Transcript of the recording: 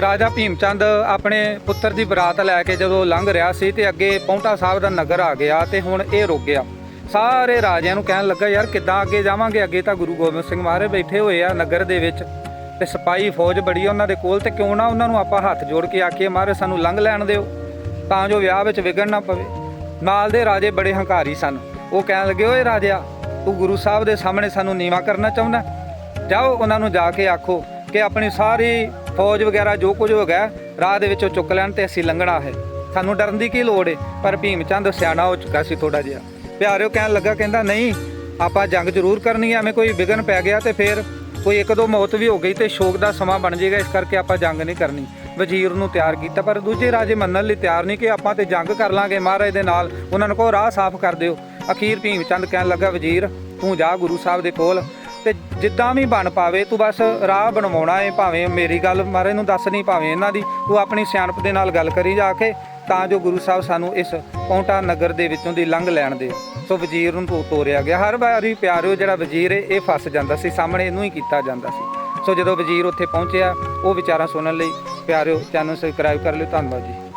ਰਾਜਾ ਭੀਮ ਚੰਦ ਆਪਣੇ ਪੁੱਤਰ ਦੀ ਬਰਾਤ ਲੈ ਕੇ ਜਦੋਂ ਲੰਘ ਰਿਹਾ ਸੀ ਤੇ ਅੱਗੇ ਪੌਂਟਾ ਸਾਹਿਬ ਦਾ ਨਗਰ ਆ ਗਿਆ ਤੇ ਹੁਣ ਇਹ ਰੁਕ ਗਿਆ। ਸਾਰੇ ਰਾਜਿਆਂ ਨੂੰ ਕਹਿਣ ਲੱਗਾ, ਯਾਰ, ਕਿੱਦਾਂ ਅੱਗੇ ਜਾਵਾਂਗੇ? ਅੱਗੇ ਤਾਂ ਗੁਰੂ ਗੋਬਿੰਦ ਸਿੰਘ ਮਹਾਰਾਜ ਬੈਠੇ ਹੋਏ ਆ ਨਗਰ ਦੇ ਵਿੱਚ ਤੇ ਸਿਪਾਹੀ ਫੌਜ ਬੜੀ ਆ ਉਹਨਾਂ ਦੇ ਕੋਲ ਤੇ ਕਿਉਂ ਨਾ ਉਹਨਾਂ ਨੂੰ ਆਪਾਂ ਹੱਥ ਜੋੜ ਕੇ ਆਖੀਏ, ਮਹਾਰਾਜ, ਸਾਨੂੰ ਲੰਘ ਲੈਣ ਦਿਓ, ਤਾਂ ਜੋ ਵਿਆਹ ਵਿੱਚ ਵਿਗੜ ਨਾ ਪਵੇ। ਨਾਲ ਦੇ ਰਾਜੇ ਬੜੇ ਹੰਕਾਰੀ ਸਨ। ਉਹ ਕਹਿਣ ਲੱਗੇ, ਓਏ ਰਾਜਾ ਤੂੰ ਗੁਰੂ ਸਾਹਿਬ ਦੇ ਸਾਹਮਣੇ ਸਾਨੂੰ ਨੀਵਾ ਕਰਨਾ ਚਾਹੁੰਦਾ? ਜਾਓ, ਉਹਨਾਂ ਨੂੰ ਜਾ ਕੇ ਆਖੋ ਕਿ ਆਪਣੀ ਸਾਰੀ ਫੌਜ ਵਗੈਰਾ ਜੋ ਕੁਝ ਹੋ ਗਿਆ, ਰਾਹ ਦੇ ਵਿੱਚੋਂ ਚੁੱਕ ਲੈਣ ਤੇ ਅਸੀਂ ਲੰਘਣਾ ਹੈ। ਸਾਨੂੰ ਡਰਨ ਦੀ ਕੀ ਲੋੜ ਹੈ ਪਰ ਭੀਮ ਚੰਦ ਸਿਆਣਾ ਹੋ ਚੁੱਕਾ ਸੀ ਥੋੜਾ ਜਿਹਾ। ਪਿਆਰਿਓ ਕਹਿਣ ਲੱਗਾ ਕਹਿੰਦਾ, ਨਹੀਂ, ਆਪਾਂ ਜੰਗ ਜ਼ਰੂਰ ਕਰਨੀ ਐਵੇਂ ਕੋਈ ਵਿਗਨ ਪੈ ਗਿਆ ਤੇ ਫਿਰ ਕੋਈ ਇੱਕ ਦੋ ਮੌਤ ਵੀ ਹੋ ਗਈ ਤੇ ਸ਼ੋਕ ਦਾ ਸਮਾਂ ਬਣ ਜਾਏਗਾ, ਇਸ ਕਰਕੇ ਆਪਾਂ ਜੰਗ ਨਹੀਂ ਕਰਨੀ। ਵਜ਼ੀਰ ਨੂੰ ਤਿਆਰ ਕੀਤਾ, ਪਰ ਦੂਜੇ ਰਾਜੇ ਮੰਨਣ ਲਈ ਤਿਆਰ ਨਹੀਂ ਕਿ ਆਪਾਂ ਤੇ ਜੰਗ ਕਰ ਲਾਂਗੇ। ਮਹਾਰਾਜ ਦੇ ਨਾਲ ਉਹਨਾਂ ਨੂੰ ਕਹੋ, ਰਾਹ ਸਾਫ਼ ਕਰ ਦਿਓ। ਅਖੀਰ ਭੀਮ ਚੰਦ ਕਹਿਣ ਲੱਗਾ, ਵਜ਼ੀਰ, ਤੂੰ ਜਾ ਗੁਰੂ ਸਾਹਿਬ ਦੇ ਕੋਲ ਤੇ ਜਿੱਦਾਂ ਵੀ ਬਣ ਪਾਵੇ, ਤੂੰ ਬਸ ਰਾਹ ਬਣਵਾਉਣਾ ਏ ਭਾਵੇਂ ਮੇਰੀ ਗੱਲ ਮਾਰੇ ਨੂੰ ਦੱਸ ਨਹੀਂ ਭਾਵੇਂ ਇਹਨਾਂ ਦੀ, ਤੂੰ ਆਪਣੀ ਸਿਆਣਪ ਦੇ ਨਾਲ ਗੱਲ ਕਰੀ ਜਾ ਕੇ, ਤਾਂ ਜੋ ਗੁਰੂ ਸਾਹਿਬ ਸਾਨੂੰ ਇਸ ਪੌਂਟਾ ਨਗਰ ਦੇ ਵਿੱਚੋਂ ਦੀ ਲੰਘ ਲੈਣ ਦੇ। ਸੋ ਵਜ਼ੀਰ ਨੂੰ ਤੋ- ਤੋਰਿਆ ਗਿਆ। ਹਰ ਵਾਰੀ ਪਿਆਰਿਓ, ਜਿਹੜਾ ਵਜ਼ੀਰ ਏ, ਇਹ ਫਸ ਜਾਂਦਾ ਸੀ, ਸਾਹਮਣੇ ਇਹਨੂੰ ਹੀ ਕੀਤਾ ਜਾਂਦਾ ਸੀ। ਸੋ ਜਦੋਂ ਵਜ਼ੀਰ ਉੱਥੇ ਪਹੁੰਚਿਆ, ਉਹ ਵਿਚਾਰਾਂ ਸੁਣਨ ਲਈ, ਪਿਆਰਿਓ, ਚੈਨਲ ਸਬਸਕ੍ਰਾਈਬ ਕਰ ਲਿਓ। ਧੰਨਵਾਦ ਜੀ।